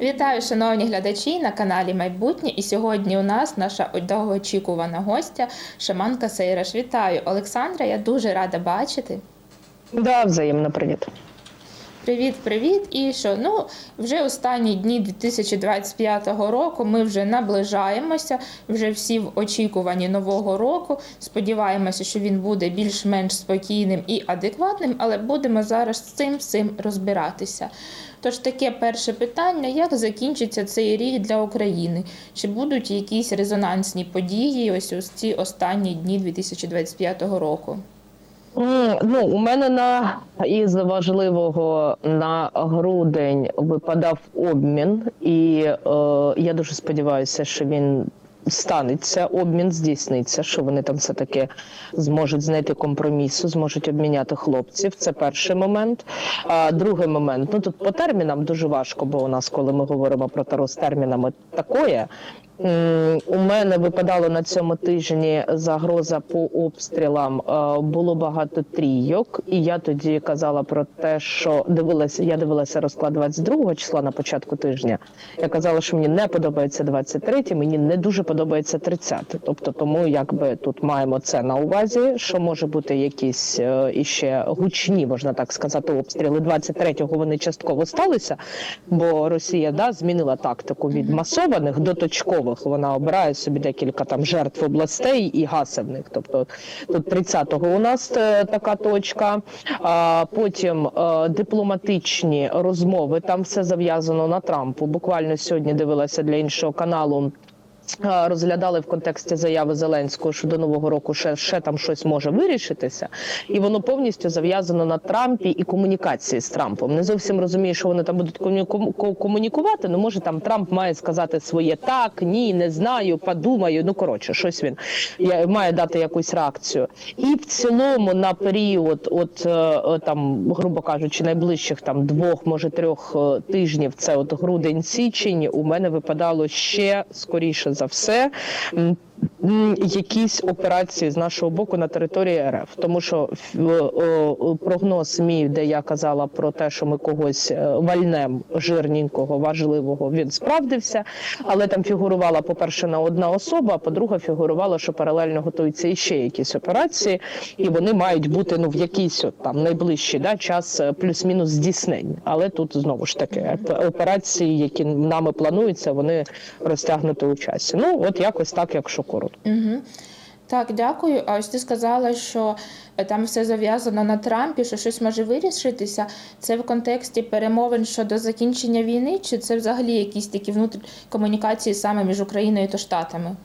Вітаю, шановні глядачі на каналі Майбутнє. І сьогодні у нас наша довгоочікувана гостя Шаманка Сейраш. Вітаю, Олександра. Я дуже рада бачити. Да, взаємно привіт. Привіт, привіт. І що? Ну, вже останні дні 2025 року ми вже наближаємося, вже всі в очікуванні нового року. Сподіваємося, що він буде більш-менш спокійним і адекватним, але будемо зараз з цим всім розбиратися. Тож таке перше питання: як закінчиться цей рік для України? Чи будуть якісь резонансні події ось ось ці останні дні 2025 року? Ну, у мене на із важливого на грудень випадав обмін, і е, я дуже сподіваюся, що він станеться, обмін здійсниться, що вони там все таки зможуть знайти компромісу, зможуть обміняти хлопців. Це перший момент. А другий момент, ну тут по термінам дуже важко, бо у нас, коли ми говоримо про таро з термінами, такое. У мене випадало на цьому тижні загроза по обстрілам. Е, Було багато трійок, і я тоді казала про те, що дивилася. Я дивилася розклад 22 числа на початку тижня. Я казала, що мені не подобається 23, мені не дуже подобається 30. Тобто, тому якби тут маємо це на увазі, що може бути якісь е, іще гучні, можна так сказати, обстріли. 23-го вони частково сталися, бо Росія да змінила тактику від масованих до точкових. Вона обирає собі декілька там жертв областей і гасивних. Тобто тут 30-го у нас е, така точка. А потім е, дипломатичні розмови. Там все зав'язано на Трампу. Буквально сьогодні дивилася для іншого каналу. Розглядали в контексті заяви Зеленського, що до нового року ще, ще там щось може вирішитися, і воно повністю зав'язано на Трампі і комунікації з Трампом. Не зовсім розумію, що вони там будуть комуніку- комунікувати. Ну може там Трамп має сказати своє так, ні, не знаю, подумаю. Ну коротше, щось він має дати якусь реакцію. І в цілому на період, от е, е, там, грубо кажучи, найближчих там двох, може трьох е, тижнів, це от грудень-січень, у мене випадало ще скоріше за все. Якісь операції з нашого боку на території РФ, тому що е, е, прогноз мій, де я казала про те, що ми когось е, вальнем жирненького, важливого, він справдився, але там фігурувала, по-перше, на одна особа, а по-друге, фігурувало, що паралельно готуються іще якісь операції, і вони мають бути ну в якийсь от там найближчий да, час е, плюс-мінус здійснення. Але тут знову ж таки операції, які нами плануються, вони розтягнуті у часі. Ну от якось так, якщо коротко. Угу. Так, дякую. А ось ти сказала, що е, там все зав'язано на Трампі, що щось може вирішитися. Це в контексті перемовин щодо закінчення війни, чи це взагалі якісь такі внутрі комунікації саме між Україною та Штатами?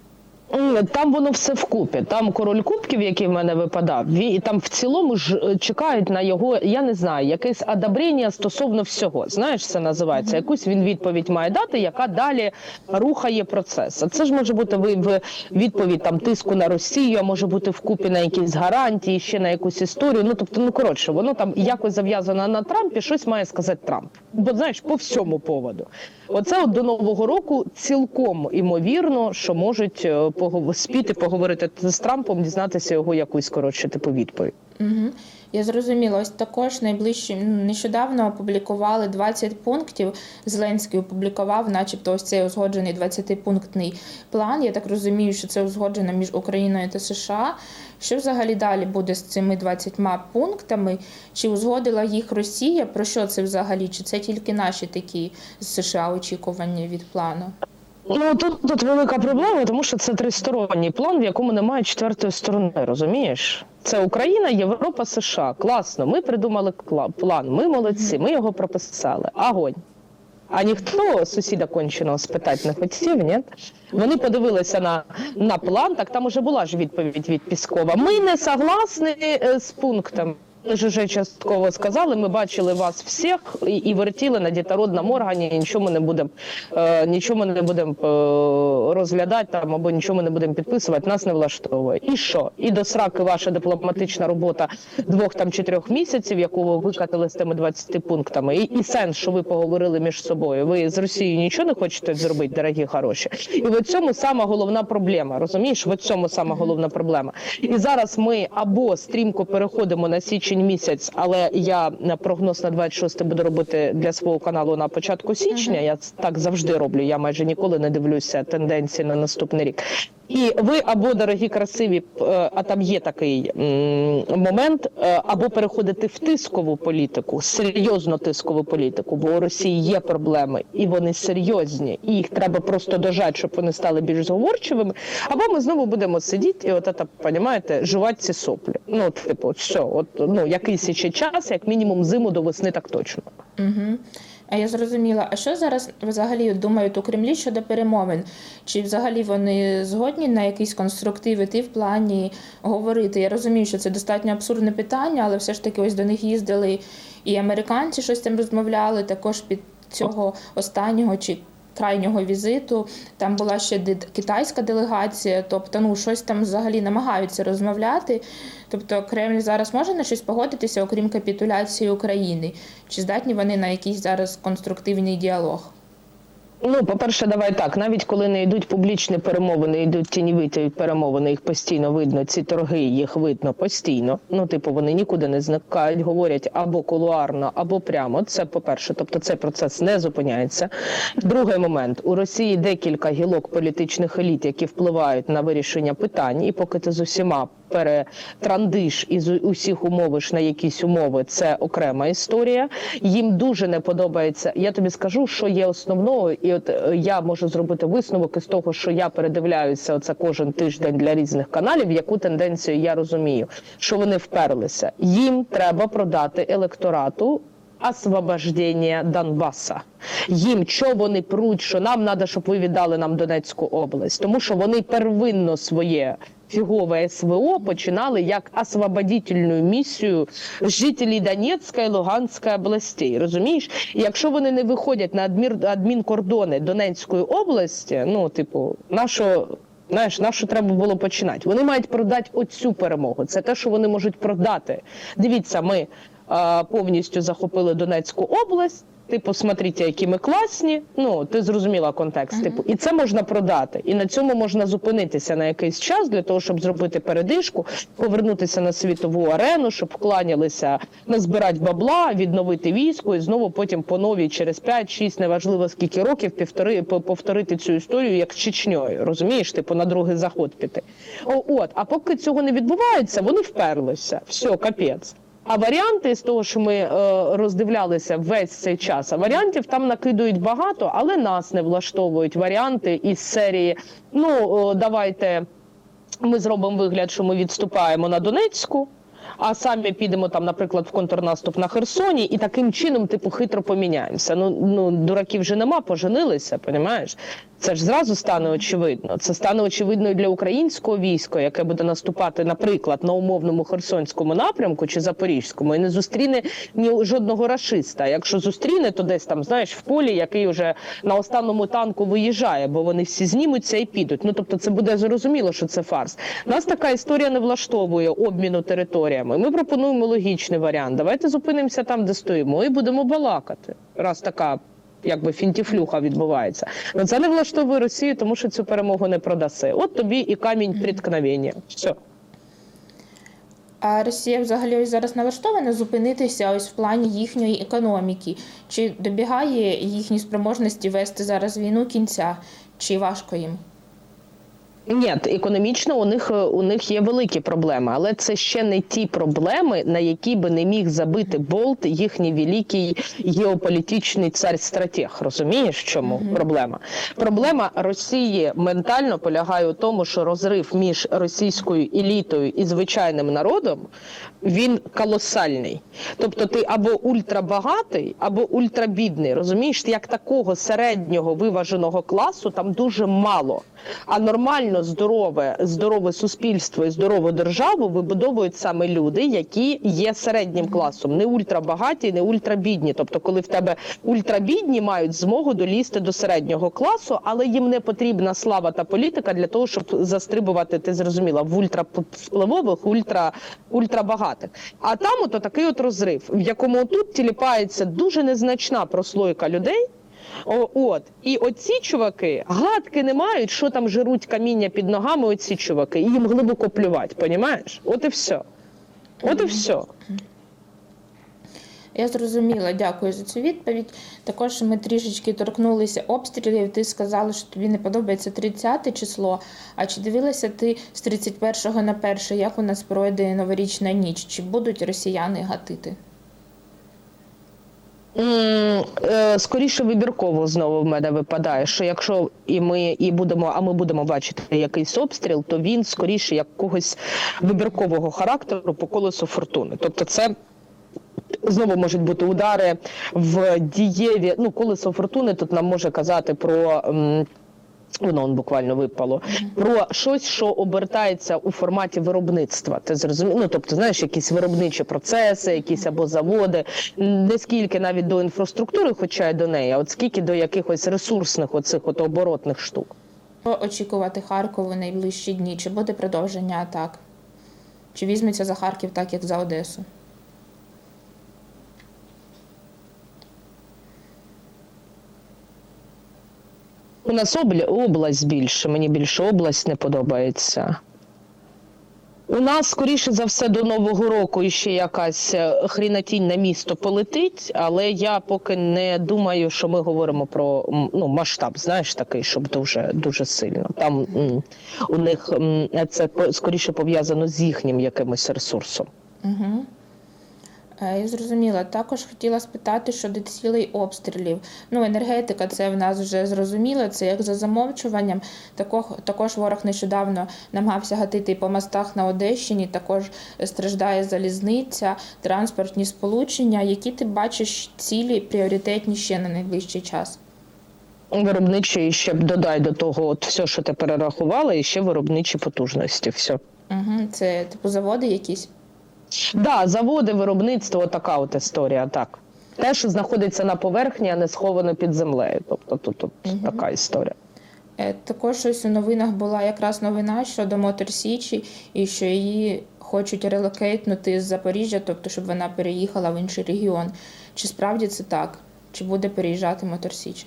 Там воно все вкупі. Там король кубків, який в мене випадав, і там в цілому ж е, чекають на його, я не знаю, якесь одобрення стосовно всього. Знаєш, це називається. Якусь він відповідь має дати, яка далі рухає процес. А це ж може бути ви- в відповідь там тиску на Росію, а може бути вкупі на якісь гарантії, ще на якусь історію. Ну тобто, ну коротше, воно там якось зав'язано на Трампі, щось має сказати Трамп. Бо знаєш, по всьому поводу. Оце от до нового року цілком імовірно, що можуть е, погов- спіти поговорити з Трампом, дізнатися його якусь коротше типу відповідь. Угу. Я зрозуміла. Ось також найближчі нещодавно опублікували 20 пунктів. Зеленський опублікував, начебто, ось цей узгоджений 20-пунктний план. Я так розумію, що це узгоджено між Україною та США. Що взагалі далі буде з цими 20 пунктами? Чи узгодила їх Росія? Про що це взагалі? Чи це тільки наші такі з США очікування від плану? Ну тут, тут велика проблема, тому що це тристоронній план, в якому немає четвертої сторони. Розумієш? Це Україна, Європа, США. Класно. Ми придумали план. Ми молодці. Ми його прописали. Агонь. А ніхто сусіда конченого спитати не хотів, ні? Вони подивилися на, на план, так там уже була ж відповідь від Піскова. Ми не согласні е, з пунктом. Ми ж вже частково сказали, ми бачили вас всіх і, і вертіли на дітородному органі, і нічого ми не будемо е, нічого не будемо е, розглядати там або нічого ми не будемо підписувати, нас не влаштовує. І що? І до сраки ваша дипломатична робота двох там чи трьох місяців, яку ви викатали з тими 20 пунктами, і, і сенс, що ви поговорили між собою. Ви з Росією нічого не хочете зробити, дорогі хороші. І в цьому сама головна проблема. Розумієш, в цьому сама головна проблема. І зараз ми або стрімко переходимо на січень січень місяць, але я на прогноз на 26 буду робити для свого каналу на початку січня. Я так завжди роблю. Я майже ніколи не дивлюся тенденції на наступний рік. І ви або дорогі красиві, е, а там є такий момент, е, або переходити в тискову політику, серйозно тискову політику, бо у Росії є проблеми, і вони серйозні, і їх треба просто дожати, щоб вони стали більш зговорчивими. Або ми знову будемо сидіти і от це, понімаєте, жувати ці соплі. Ну, типу, все, от ну якийсь ще час, як мінімум зиму до весни, так точно. Угу. А я зрозуміла, а що зараз взагалі думають у Кремлі щодо перемовин? Чи взагалі вони згодні на якісь конструктиви ти в плані говорити? Я розумію, що це достатньо абсурдне питання, але все ж таки ось до них їздили і американці щось там розмовляли, також під цього останнього чи крайнього візиту. Там була ще китайська делегація, тобто ну щось там взагалі намагаються розмовляти. Тобто Кремль зараз може на щось погодитися, окрім капітуляції України? Чи здатні вони на якийсь зараз конструктивний діалог? Ну, по-перше, давай так. Навіть коли не йдуть публічні перемовини, йдуть тіньовиті перемовини, їх постійно видно. Ці торги їх видно постійно. Ну, типу, вони нікуди не зникають, говорять або кулуарно, або прямо. Це по-перше, тобто цей процес не зупиняється. Другий момент у Росії декілька гілок політичних еліт, які впливають на вирішення питань, і поки ти з усіма перетрандиш і з усіх умовиш на якісь умови, це окрема історія. Їм дуже не подобається. Я тобі скажу, що є основною, і от е, я можу зробити висновок із того, що я передивляюся оце кожен тиждень для різних каналів. Яку тенденцію я розумію, що вони вперлися. Їм треба продати електорату. Освобождення Донбаса. Їм що вони пруть, що нам треба, щоб ви віддали нам Донецьку область, тому що вони первинно своє фігове СВО починали як освободительну місію жителів Донецької і Луганської областей. Розумієш? Якщо вони не виходять на адмінкордони Донецької області, ну типу, нашого. Знаєш, на треба було починати? Вони мають продати оцю перемогу. Це те, що вони можуть продати. Дивіться, ми е, повністю захопили Донецьку область. Типу, смотрите, які ми класні. Ну, ти зрозуміла контекст. Типу, і це можна продати. І на цьому можна зупинитися на якийсь час для того, щоб зробити передишку, повернутися на світову арену, щоб вкланялися, назбирати бабла, відновити військо і знову потім по новій через 5-6, неважливо скільки років, півтори повторити цю історію як Чечньою. Розумієш, типу на другий заход піти. О, от, а поки цього не відбувається, вони вперлися. Все, капець. А варіанти з того, що ми е, роздивлялися весь цей час, а варіантів там накидують багато, але нас не влаштовують варіанти із серії. Ну о, давайте ми зробимо вигляд, що ми відступаємо на Донецьку. А самі підемо там, наприклад, в контрнаступ на Херсоні, і таким чином, типу, хитро поміняємося. Ну ну дураків вже нема, поженилися, понімаєш? Це ж зразу стане очевидно. Це стане очевидно і для українського війська, яке буде наступати, наприклад, на умовному херсонському напрямку чи запорізькому, і не зустріне ні жодного рашиста. Якщо зустріне, то десь там, знаєш, в полі, який вже на останньому танку виїжджає, бо вони всі знімуться і підуть. Ну тобто, це буде зрозуміло, що це фарс. Нас така історія не влаштовує обміну територіями. Ми пропонуємо логічний варіант. Давайте зупинимося там, де стоїмо, і будемо балакати. Раз така. Якби фінтіфлюха відбувається, але це не влаштовує Росію, тому що цю перемогу не продаси. От тобі і камінь приткновення. Все. А Росія взагалі ось зараз налаштована зупинитися ось в плані їхньої економіки? Чи добігає їхні спроможності вести зараз війну кінця? Чи важко їм? Ні, економічно у них е, у них є великі проблеми, але це ще не ті проблеми, на які би не міг забити болт їхній великий геополітичний цар-стратег. Розумієш, в чому проблема? Проблема Росії ментально полягає у тому, що розрив між російською елітою і звичайним народом він колосальний. Тобто, ти або ультрабагатий, або ультрабідний. Розумієш, як такого середнього виваженого класу там дуже мало. А нормально здорове, здорове суспільство і здорову державу вибудовують саме люди, які є середнім класом, не ультрабагаті, не ультрабідні. Тобто, коли в тебе ультрабідні мають змогу долізти до середнього класу, але їм не потрібна слава та політика для того, щоб застрибувати, ти зрозуміла, в ультравпливових, ультра, ультрабагатих. А там ото такий от розрив, в якому тут тіліпається дуже незначна прослойка людей. О, от і оці чуваки гадки не мають, що там жируть каміння під ногами. Оці чуваки, і їм глибоко плювати, понімаєш? От і все. От і все. Я зрозуміла, дякую за цю відповідь. Також ми трішечки торкнулися обстрілів. Ти сказала, що тобі не подобається 30 число. А чи дивилася ти з 31 на 1, як у нас пройде новорічна ніч? Чи будуть росіяни гатити? Е, Скоріше вибірково знову в мене випадає, що якщо і ми і будемо, а ми будемо бачити якийсь обстріл, то він скоріше якогось вибіркового характеру по колесу фортуни. Тобто, це знову можуть бути удари в дієві. Ну, колесо фортуни тут нам може казати про. м, Воно он буквально випало про щось, що обертається у форматі виробництва. Ти зрозумів? Ну тобто, знаєш, якісь виробничі процеси, якісь або заводи, не скільки навіть до інфраструктури, хоча й до неї, а от скільки до якихось ресурсних оцих от оборотних штук. Очікувати Харкову найближчі дні? Чи буде продовження атак? Чи візьметься за Харків так, як за Одесу? У нас область більше, мені більше область не подобається. У нас, скоріше за все, до Нового року ще якась е, хрінатінь на місто полетить, але я поки не думаю, що ми говоримо про ну, масштаб, знаєш, такий, щоб дуже дуже сильно. Там у них це скоріше пов'язано з їхнім якимось ресурсом. Угу. Я зрозуміла. Також хотіла спитати щодо цілей обстрілів. Ну, енергетика, це в нас вже зрозуміло, це як за замовчуванням. Також, також ворог нещодавно намагався гатити по мостах на Одещині, також страждає залізниця, транспортні сполучення. Які ти бачиш цілі пріоритетні ще на найближчий час? Виробничі ще б додай до того, от все, що ти перерахувала, і ще виробничі потужності. Все. Угу. Це типу заводи якісь? Да, заводи, виробництво, така от історія, так. Те, що знаходиться на поверхні, а не сховано під землею. Тобто тут, тут така історія. Е, Також ось у новинах була якраз новина щодо Мотор Січі, і що її хочуть релокейтнути з Запоріжжя, тобто щоб вона переїхала в інший регіон. Чи справді це так? Чи буде переїжджати Мотор Січ?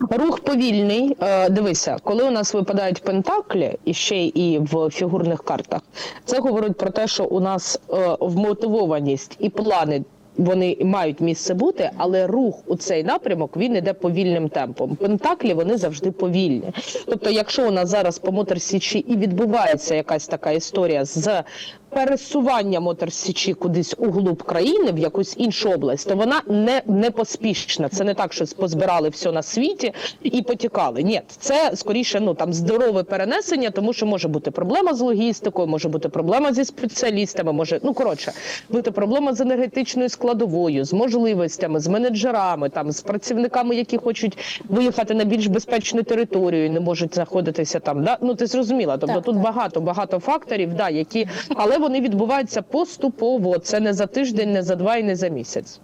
Рух повільний. Е, Дивися, коли у нас випадають пентаклі, і ще і в фігурних картах, це говорить про те, що у нас е, вмотивованість і плани. Вони мають місце бути, але рух у цей напрямок він іде повільним темпом. Пентаклі вони завжди повільні. Тобто, якщо у нас зараз по Моторсічі і відбувається якась така історія з пересування Моторсічі кудись у глуб країни в якусь іншу область, то вона не, не поспішна. Це не так, що позбирали все на світі і потікали. Ні, це скоріше ну там здорове перенесення, тому що може бути проблема з логістикою, може бути проблема зі спеціалістами, може ну коротше бути проблема з енергетичною складовою, з можливостями, з менеджерами, там з працівниками, які хочуть виїхати на більш безпечну територію, і не можуть знаходитися там. Да? Ну ти зрозуміла. Тобто Так, тут так. багато багато факторів, да, які але вони відбуваються поступово. Це не за тиждень, не за два і не за місяць.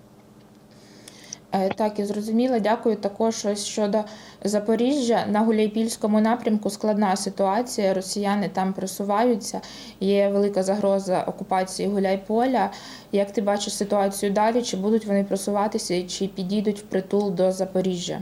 Е, Так, я зрозуміла. Дякую. Також щодо Запоріжжя на Гуляйпільському напрямку складна ситуація. Росіяни там просуваються. Є велика загроза окупації Гуляйполя. Як ти бачиш ситуацію далі? Чи будуть вони просуватися, чи підійдуть впритул до Запоріжжя?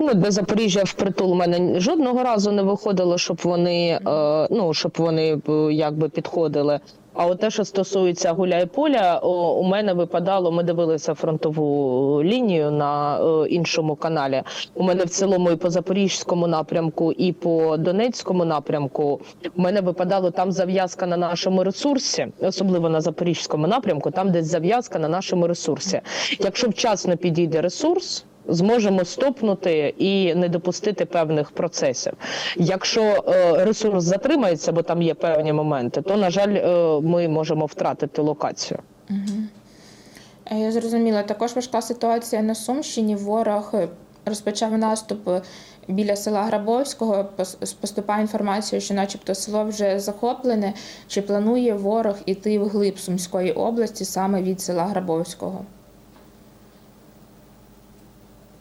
Ну, до Запоріжжя впритул у мене жодного разу не виходило, щоб вони, е, ну, щоб вони е, якби підходили. А от те, що стосується Гуляйполя, о, у мене випадало, ми дивилися фронтову лінію на е, іншому каналі. У мене в цілому і по Запорізькому напрямку, і по Донецькому напрямку. У мене випадало там зав'язка на нашому ресурсі, особливо на Запорізькому напрямку, там десь зав'язка на нашому ресурсі. Якщо вчасно підійде ресурс, зможемо стопнути і не допустити певних процесів. Якщо е, ресурс затримається, бо там є певні моменти, то на жаль, е, ми можемо втратити локацію. Е, Я зрозуміла. Також важка ситуація на Сумщині. Ворог розпочав наступ біля села Грабовського. Пос- Поступає інформація, що, начебто, село вже захоплене. Чи планує ворог іти вглиб Сумської області саме від села Грабовського?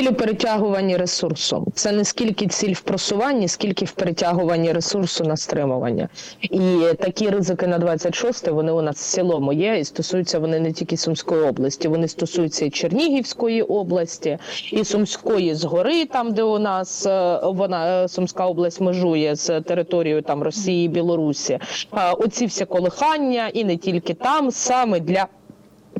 Ціль у перетягуванні ресурсу. Це не скільки ціль в просуванні, скільки в перетягуванні ресурсу на стримування. І такі ризики на 26 вони у нас в цілому є, і стосуються вони не тільки Сумської області, вони стосуються і Чернігівської області, і Сумської згори, там де у нас е, вона е, Сумська область межує з територією там Росії, Білорусі. Е, Оці всі колихання, і не тільки там, саме для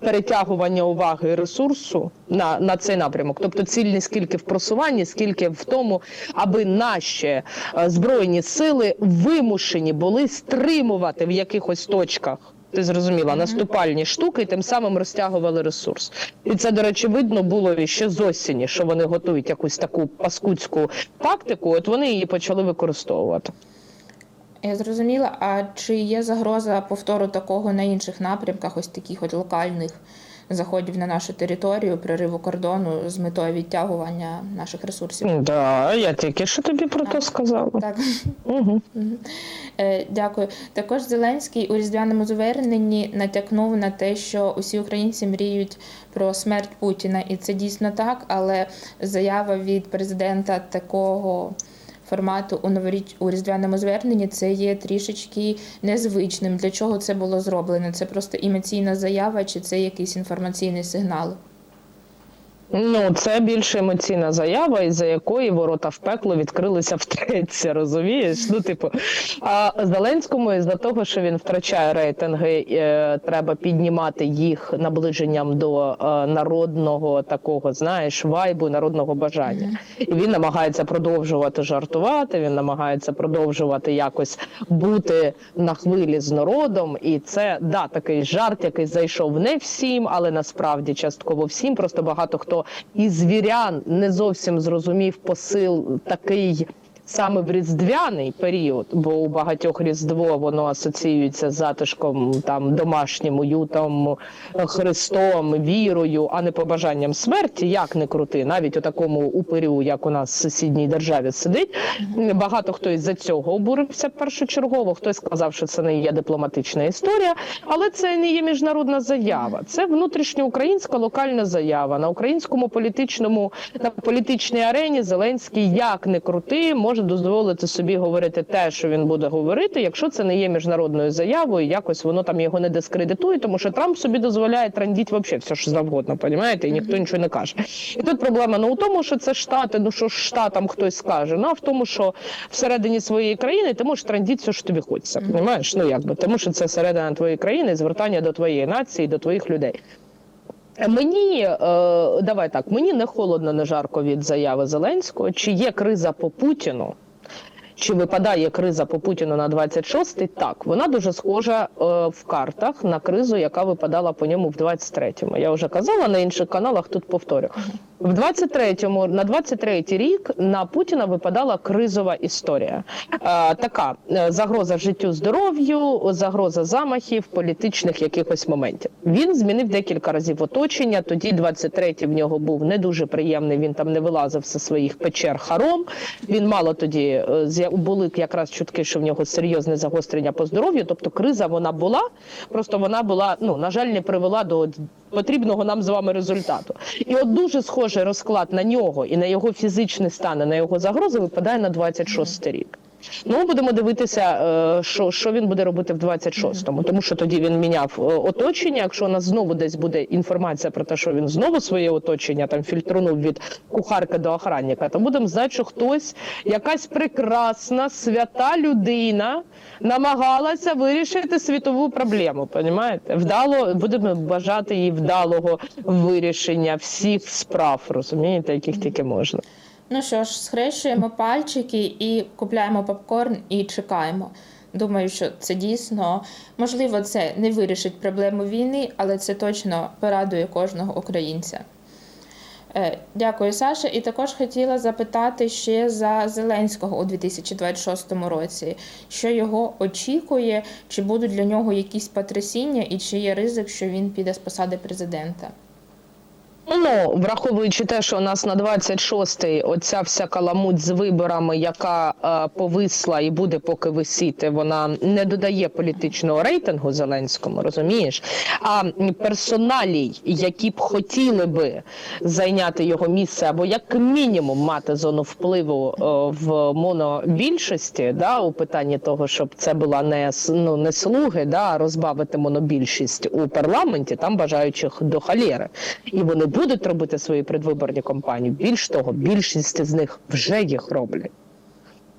перетягування уваги і ресурсу на, на цей напрямок. Тобто ціль не скільки в просуванні, скільки в тому, аби наші е, збройні сили вимушені були стримувати в якихось точках. Ти зрозуміла наступальні штуки, і тим самим розтягували ресурс. І це, до речі, видно було ще з осені, що вони готують якусь таку паскудську тактику. От вони її почали використовувати. Я зрозуміла, а чи є загроза повтору такого на інших напрямках, ось таких от локальних заходів на нашу територію, прориву кордону з метою відтягування наших ресурсів? Да, я тільки що тобі про те сказала. Так. Угу. Е, Дякую. Також Зеленський у різдвяному зверненні натякнув на те, що усі українці мріють про смерть Путіна, і це дійсно так. Але заява від президента такого формату у новоріч у різдвяному зверненні це є трішечки незвичним. Для чого це було зроблено? Це просто емоційна заява, чи це якийсь інформаційний сигнал? Ну, це більше емоційна заява, із-за якої ворота в пекло відкрилися втретє, розумієш? Ну, типу, а Зеленському із-за того, що він втрачає рейтинги, е, треба піднімати їх наближенням до е, народного такого, знаєш, вайбу, народного бажання. І він намагається продовжувати жартувати, він намагається продовжувати якось бути на хвилі з народом. І це да, такий жарт, який зайшов не всім, але насправді частково всім. Просто багато хто із звірян не зовсім зрозумів посил такий. Саме в різдвяний період, бо у багатьох різдво воно асоціюється з затишком там домашнім уютом, Христом, вірою, а не побажанням смерті, як не крути, навіть у такому упирю, як у нас в сусідній державі сидить. Багато хто із за цього обурився першочергово. Хтось сказав, що це не є дипломатична історія, але це не є міжнародна заява. Це внутрішньоукраїнська локальна заява на українському політичному на політичній арені. Зеленський як не крути, може дозволити собі говорити те, що він буде говорити, якщо це не є міжнародною заявою, якось воно там його не дискредитує, тому що Трамп собі дозволяє трандіть вообще все, що завгодно, понімаєте, і ніхто нічого не каже. І тут проблема не у тому, що це штати, ну що ж штатам хтось скаже, ну а в тому, що всередині своєї країни ти можеш трандіть все, що тобі хочеться. Понімаєш? Ну якби тому, що це середина твоєї країни, звертання до твоєї нації, до твоїх людей. Мені е, давай так, мені не холодно, не жарко від заяви Зеленського. Чи є криза по Путіну? Чи випадає криза по Путіну на 26-й? Так, вона дуже схожа е, в картах на кризу, яка випадала по ньому в 23-му. Я вже казала на інших каналах, тут повторю. В 23-му, на 23-й рік на Путіна випадала кризова історія. Е, така е, загроза життю, здоров'ю, загроза замахів, політичних якихось моментів. Він змінив декілька разів оточення. Тоді 23-й в нього був не дуже приємний. Він там не вилазив зі своїх печер харом. Він мало тоді е, з'я- були якраз чутки, що в нього серйозне загострення по здоров'ю. Тобто криза вона була, просто вона була, ну на жаль, не привела до потрібного нам з вами результату. І от дуже схожий розклад на нього і на його фізичний стан, і на його загрози випадає на 26 рік. Ну, будемо дивитися, е, що, що він буде робити в 26-му, тому що тоді він міняв е, оточення. Якщо у нас знову десь буде інформація про те, що він знову своє оточення там фільтрунув від кухарки до охранника, то будемо знати, що хтось, якась прекрасна свята людина, намагалася вирішити світову проблему. Понімаєте? Вдало будемо бажати їй вдалого вирішення всіх справ, розумієте, яких тільки можна. Ну що ж, схрещуємо пальчики і купляємо попкорн і чекаємо. Думаю, що це дійсно можливо, це не вирішить проблему війни, але це точно порадує кожного українця. Е, Дякую, Саша. І також хотіла запитати ще за Зеленського у 2026 році, що його очікує, чи будуть для нього якісь потрясіння, і чи є ризик, що він піде з посади президента. Ну, враховуючи те, що у нас на 26-й оця вся каламуть з виборами, яка е, повисла і буде поки висіти, вона не додає політичного рейтингу Зеленському, розумієш? А персоналій, які б хотіли би зайняти його місце, або як мінімум мати зону впливу е, в монобільшості, да, у питанні того, щоб це була не ну, не слуги, да, а розбавити монобільшість у парламенті, там бажаючих до халєри. І вони будуть робити свої предвиборні кампанії. Більш того, більшість з них вже їх роблять.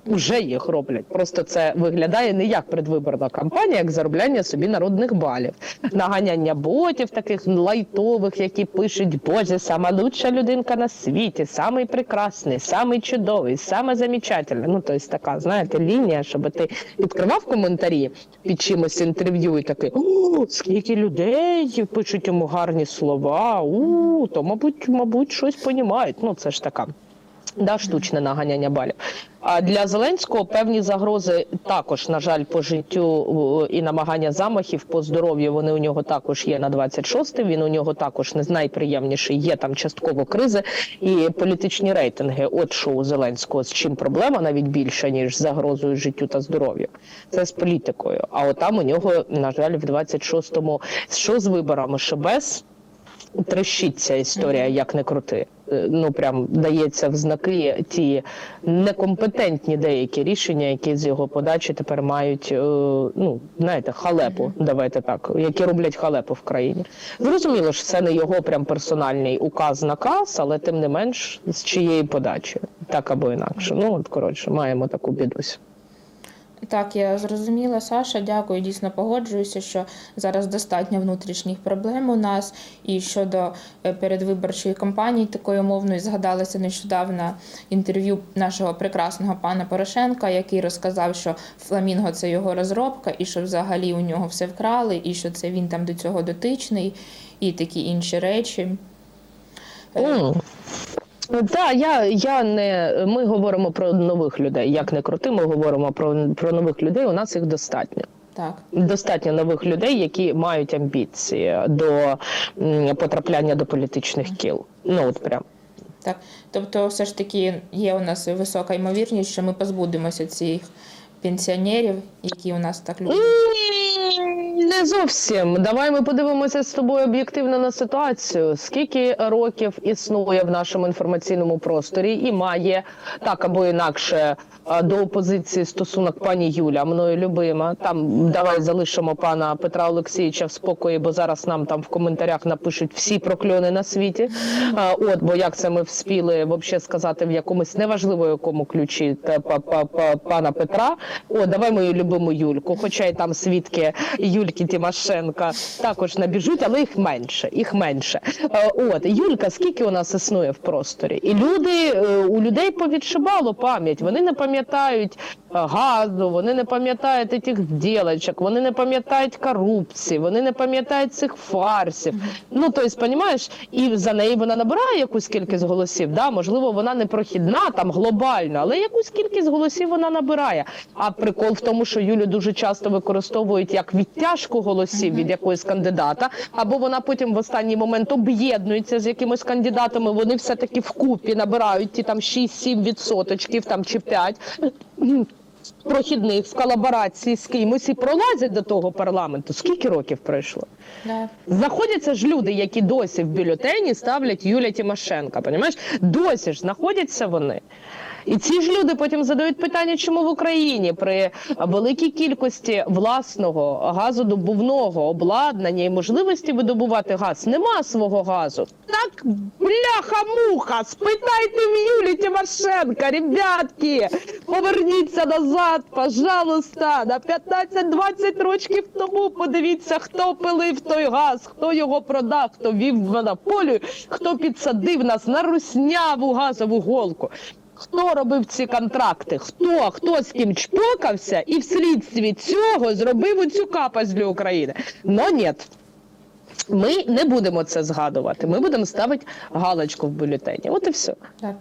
Уже їх роблять. Просто це виглядає не як предвиборна кампанія, як заробляння собі народних балів, наганяння ботів таких лайтових, які пишуть Боже, сама лучша людинка на світі, самий прекрасний, самий чудовий, саме замечательний. Ну тобто така, знаєте, лінія, щоб ти відкривав коментарі під чимось інтерв'ю і такий о, скільки людей пишуть йому гарні слова. У, то мабуть, мабуть, щось понімають. Ну це ж така. Да, штучне наганяння балів. А для Зеленського певні загрози також, на жаль, по життю і намагання замахів по здоров'ю. Вони у нього також є на 26-й, Він у нього також не найприємніший. Є там частково кризи і політичні рейтинги. От що у Зеленського з чим проблема навіть більша ніж загрозою життю та здоров'ю. Це з політикою. А от там у нього, на жаль, в 26-му що з виборами, без трещить ця історія, як не крути. Е, Ну прям дається в знаки ті некомпетентні деякі рішення, які з його подачі тепер мають е, ну знаєте, халепу. Давайте так, які роблять халепу в країні. Зрозуміло, що це не його прям персональний указ наказ, але тим не менш з чиєї подачі, так або інакше. Ну от коротше, маємо таку бідусь. Так, я зрозуміла, Саша. Дякую. Дійсно погоджуюся, що зараз достатньо внутрішніх проблем у нас. І щодо е, передвиборчої кампанії такої умовної згадалося нещодавно інтерв'ю нашого прекрасного пана Порошенка, який розказав, що фламінго це його розробка, і що взагалі у нього все вкрали, і що це він там до цього дотичний, і такі інші речі. Е, Так, я, я не ми говоримо про нових людей. Як не крути, ми говоримо про, про нових людей. У нас їх достатньо. Так. Достатньо нових людей, які мають амбіції до потрапляння до політичних кіл. Ну от прям. Так, тобто, все ж таки є у нас висока ймовірність, що ми позбудемося цих пенсіонерів, які у нас так люблять. Не зовсім. Давай ми подивимося з тобою об'єктивно на ситуацію. Скільки років існує в нашому інформаційному просторі і має так або інакше до опозиції стосунок пані Юля, мною любима. Там давай залишимо пана Петра Олексійовича в спокої, бо зараз нам там в коментарях напишуть всі прокльони на світі. От, бо як це ми вспіли вообще сказати в якомусь неважливо якому ключі та, па, па, па, пана Петра. О, давай мою любиму Юльку, хоча й там свідки Юльки Тимошенка також набіжуть, але їх менше. Їх менше. Е, От Юлька, скільки у нас існує в просторі, і люди е, у людей повідшибало пам'ять. Вони не пам'ятають е, газу, вони не пам'ятають тих ділочок, вони не пам'ятають корупції, вони не пам'ятають цих фарсів. Ну тобто, понімаєш, і за неї вона набирає якусь кількість голосів. Да, можливо, вона не прохідна там глобально, але якусь кількість голосів вона набирає. А прикол в тому, що Юлю дуже часто використовують як відтяжку голосів від якогось кандидата, або вона потім в останній момент об'єднується з якимось кандидатами. Вони все таки вкупі набирають ті там 6-7 відсоточків там чи 5 прохідних в колаборації з кимось і пролазять до того парламенту. Скільки років пройшло? Да. Знаходяться ж люди, які досі в бюлетені ставлять Юлія Тимошенка. Понімаєш? Досі ж знаходяться вони. І ці ж люди потім задають питання, чому в Україні при великій кількості власного газодобувного обладнання і можливості видобувати газ нема свого газу. Так бляха-муха, спитайте в Юлі Тимошенка, ребятки, поверніться назад, пожалуйста, на 15-20 років тому подивіться, хто пилив той газ, хто його продав, хто вів монополію, хто підсадив нас на русняву газову голку. Хто робив ці контракти? Хто? Хто з ким чпокався і вслідстві цього зробив оцю капасть для України? Но ні. Ми не будемо це згадувати. Ми будемо ставити галочку в бюлетені. От і все. Так.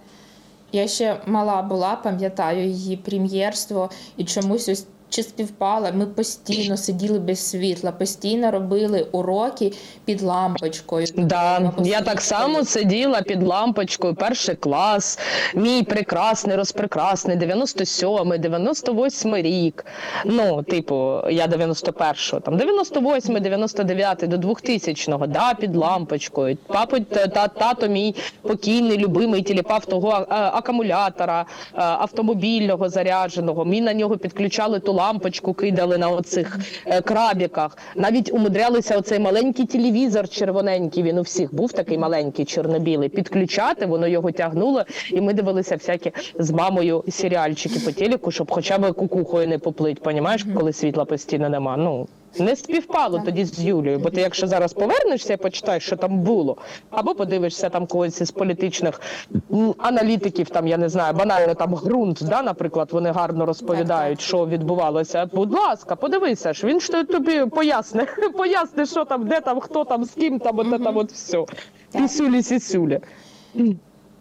Я ще мала була, пам'ятаю її прем'єрство, і чомусь ось чи співпало. Ми постійно сиділи без світла, постійно робили уроки під лампочкою. Да, я так само сиділа під лампочкою, перший клас, мій прекрасний, розпрекрасний, 97-й, 98-й рік. Ну, типу, я 91-го, там 98-й, 99-й до 2000-го, да, під лампочкою. Папа, та, та- тато мій покійний, любимий, тіліпав того акумулятора автомобільного зарядженого. Ми на нього підключали ту лампочку, кидали на оцих е, крабіках. Навіть умудрялися оцей маленький телевізор червоненький. Він у всіх був такий маленький, чорно-білий. Підключати, воно його тягнуло, і ми дивилися всякі з мамою серіальчики по телеку, щоб хоча б кукухою не поплить. Понімаєш, коли світла постійно нема. Ну не співпало тоді з Юлією, бо ти, якщо зараз повернешся і почитаєш, що там було, або подивишся там когось із політичних аналітиків, там я не знаю, банально там ґрунт, да, наприклад, вони гарно розповідають, що відбувалося. Будь ласка, подивися ж, він ж тобі поясне, поясне, що там, де там, хто там, з ким там, от там, от все. Пісюлі, сісюлі.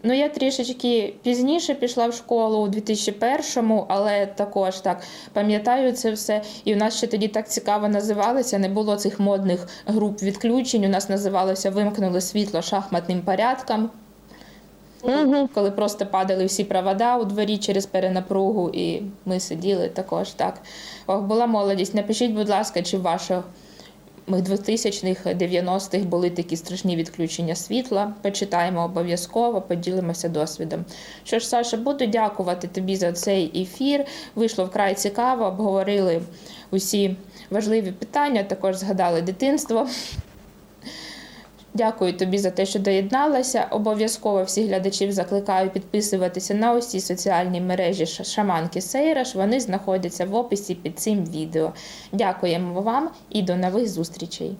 Ну, я трішечки пізніше пішла в школу у 2001-му, але також так пам'ятаю це все. І у нас ще тоді так цікаво називалося. Не було цих модних груп відключень. У нас називалося Вимкнули світло шахматним порядком. Угу. Коли просто падали всі провода у дворі через перенапругу, і ми сиділи також так. Ох, була молодість. Напишіть, будь ласка, чи в ваших 2000-х, 90-х були такі страшні відключення світла. Почитаємо обов'язково, поділимося досвідом. Що ж, Саша, буду дякувати тобі за цей ефір. Вийшло вкрай цікаво, обговорили усі важливі питання, також згадали дитинство. Дякую тобі за те, що доєдналася. Обов'язково всіх глядачів закликаю підписуватися на усі соціальні мережі Шаманки Сейраш. Вони знаходяться в описі під цим відео. Дякуємо вам і до нових зустрічей.